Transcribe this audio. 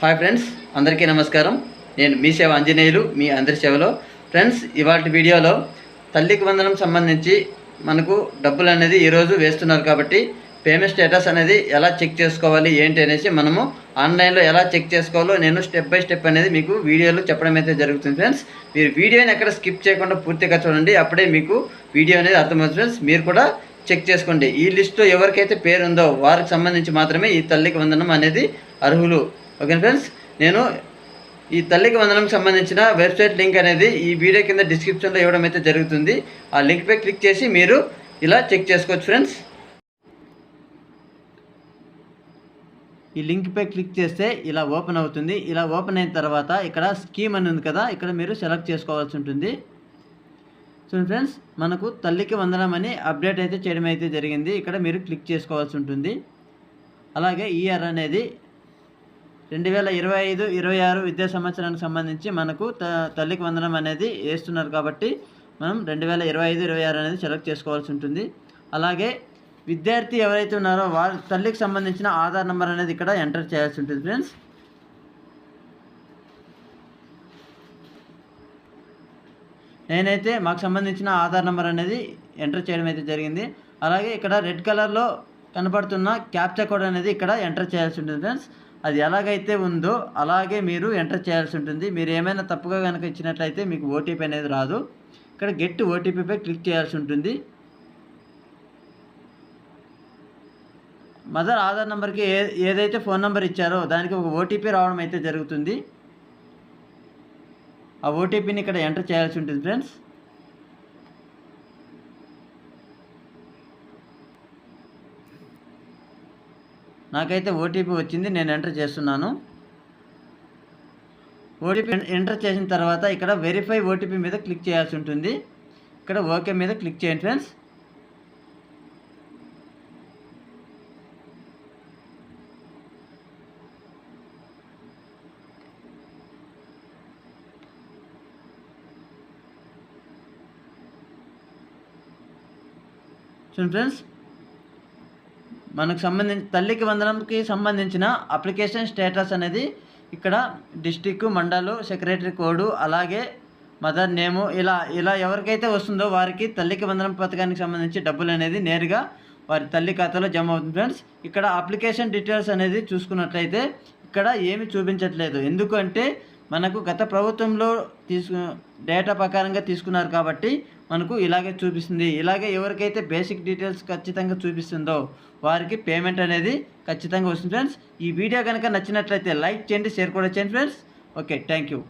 Hi friends అందరికీ నమస్కారం. నేను మీ సేవ ఆంజనేయులు మీ అందరి సేవలో. ఫ్రెండ్స్ ఇవాటి వీడియోలో తల్లికి వందనం సంబంధించి మనకు డబ్బులు అనేది ఈరోజు వేస్తున్నారు కాబట్టి పేమెంట్ స్టేటస్ అనేది ఎలా చెక్ చేసుకోవాలి ఏంటి అనేసి మనము ఆన్లైన్లో ఎలా చెక్ చేసుకోవాలో నేను స్టెప్ బై స్టెప్ అనేది మీకు వీడియోలో చెప్పడం అయితే జరుగుతుంది ఫ్రెండ్స్ మీరు వీడియోని ఎక్కడ స్కిప్ చేయకుండా పూర్తిగా చూడండి అప్పుడే మీకు వీడియో అనేది అర్థమవుతుంది ఫ్రెండ్స్ మీరు కూడా చెక్ చేసుకోండి. ఈ లిస్టులో ఎవరికైతే పేరు ఉందో వారికి సంబంధించి మాత్రమే ఈ తల్లికి వందనం అనేది అర్హులు. ఓకే ఫ్రెండ్స్ నేను ఈ తల్లికి వందనంకి సంబంధించిన వెబ్సైట్ లింక్ అనేది ఈ వీడియో కింద డిస్క్రిప్షన్లో ఇవ్వడం అయితే జరుగుతుంది. ఆ లింక్పై క్లిక్ చేసి మీరు ఇలా చెక్ చేసుకోవచ్చు ఫ్రెండ్స్. ఈ లింక్పై క్లిక్ చేస్తే ఇలా ఓపెన్ అవుతుంది. ఇలా ఓపెన్ అయిన తర్వాత ఇక్కడ స్కీమ్ అని ఉంది కదా ఇక్కడ మీరు సెలెక్ట్ చేసుకోవాల్సి ఉంటుంది. సో ఫ్రెండ్స్ మనకు తల్లికి వందనం అని అప్డేట్ అయితే చేయడం అయితే జరిగింది. ఇక్కడ మీరు క్లిక్ చేసుకోవాల్సి ఉంటుంది. అలాగే ఈఆర్ అనేది రెండు వేల ఇరవై ఐదు ఇరవై ఆరు విద్యా సంవత్సరానికి సంబంధించి మనకు త తల్లికి వందనం అనేది వేస్తున్నారు కాబట్టి మనం రెండు వేల ఇరవై ఐదు ఇరవై ఆరు అనేది సెలెక్ట్ చేసుకోవాల్సి ఉంటుంది. అలాగే విద్యార్థి ఎవరైతే ఉన్నారో వారి తల్లికి సంబంధించిన ఆధార్ నెంబర్ అనేది ఇక్కడ ఎంటర్ చేయాల్సి ఉంటుంది ఫ్రెండ్స్. నేనైతే మాకు సంబంధించిన ఆధార్ నెంబర్ అనేది ఎంటర్ చేయడం అయితే జరిగింది. అలాగే ఇక్కడ రెడ్ కలర్లో కనపడుతున్న క్యాప్చా కోడ్ అనేది ఇక్కడ ఎంటర్ చేయాల్సి ఉంటుంది ఫ్రెండ్స్. అది ఎలాగైతే ఉందో అలాగే మీరు ఎంటర్ చేయాల్సి ఉంటుంది. మీరు ఏమైనా తప్పుగా కనుక ఇచ్చినట్లయితే మీకు ఓటీపీ అనేది రాదు. ఇక్కడ గెట్ ఓటీపీపై క్లిక్ చేయాల్సి ఉంటుంది. మదర్ ఆధార్ నెంబర్కి ఏ ఏదైతే ఫోన్ నెంబర్ ఇచ్చారో దానికి ఒక ఓటీపీ రావడం అయితే జరుగుతుంది. ఆ ఓటీపీని ఇక్కడ ఎంటర్ చేయాల్సి ఉంటుంది ఫ్రెండ్స్. నాకైతే ఓటీపీ వచ్చింది నేను ఎంటర్ చేస్తున్నాను. ఓటీపీ ఎంటర్ చేసిన తర్వాత ఇక్కడ వెరిఫై ఓటీపీ మీద క్లిక్ చేయాల్సి ఉంటుంది. ఇక్కడ ఓకే మీద క్లిక్ చేయండి ఫ్రెండ్స్. చూడండి ఫ్రెండ్స్. మనకు సంబంధించి తల్లికి వందనంకి సంబంధించిన అప్లికేషన్ స్టేటస్ అనేది ఇక్కడ డిస్టిక్ మండలు సెక్రటరీ కోడ్ అలాగే మదర్ నేము ఇలా ఇలా ఎవరికైతే వస్తుందో వారికి తల్లికి వందనం పథకానికి సంబంధించి డబ్బులు అనేది నేరుగా వారి తల్లి ఖాతాలో జమ అవుతుంది. ఫ్రెండ్స్ ఇక్కడ అప్లికేషన్ డీటెయిల్స్ అనేది చూసుకున్నట్లయితే ఇక్కడ ఏమి చూపించట్లేదు. ఎందుకంటే మనకు గత ప్రభుత్వంలో తీసుకు డేటా ప్రకారంగా తీసుకున్నారు కాబట్టి మనకు ఇలాగే చూపిస్తుంది. ఇలాగే ఎవరికైతే బేసిక్ డీటెయిల్స్ ఖచ్చితంగా చూపిస్తుందో వారికి పేమెంట్ అనేది ఖచ్చితంగా వస్తుంది. ఫ్రెండ్స్ ఈ వీడియో కనుక నచ్చినట్లయితే లైక్ చేయండి షేర్ కూడా చేయండి ఫ్రెండ్స్ ఓకే థ్యాంక్ యూ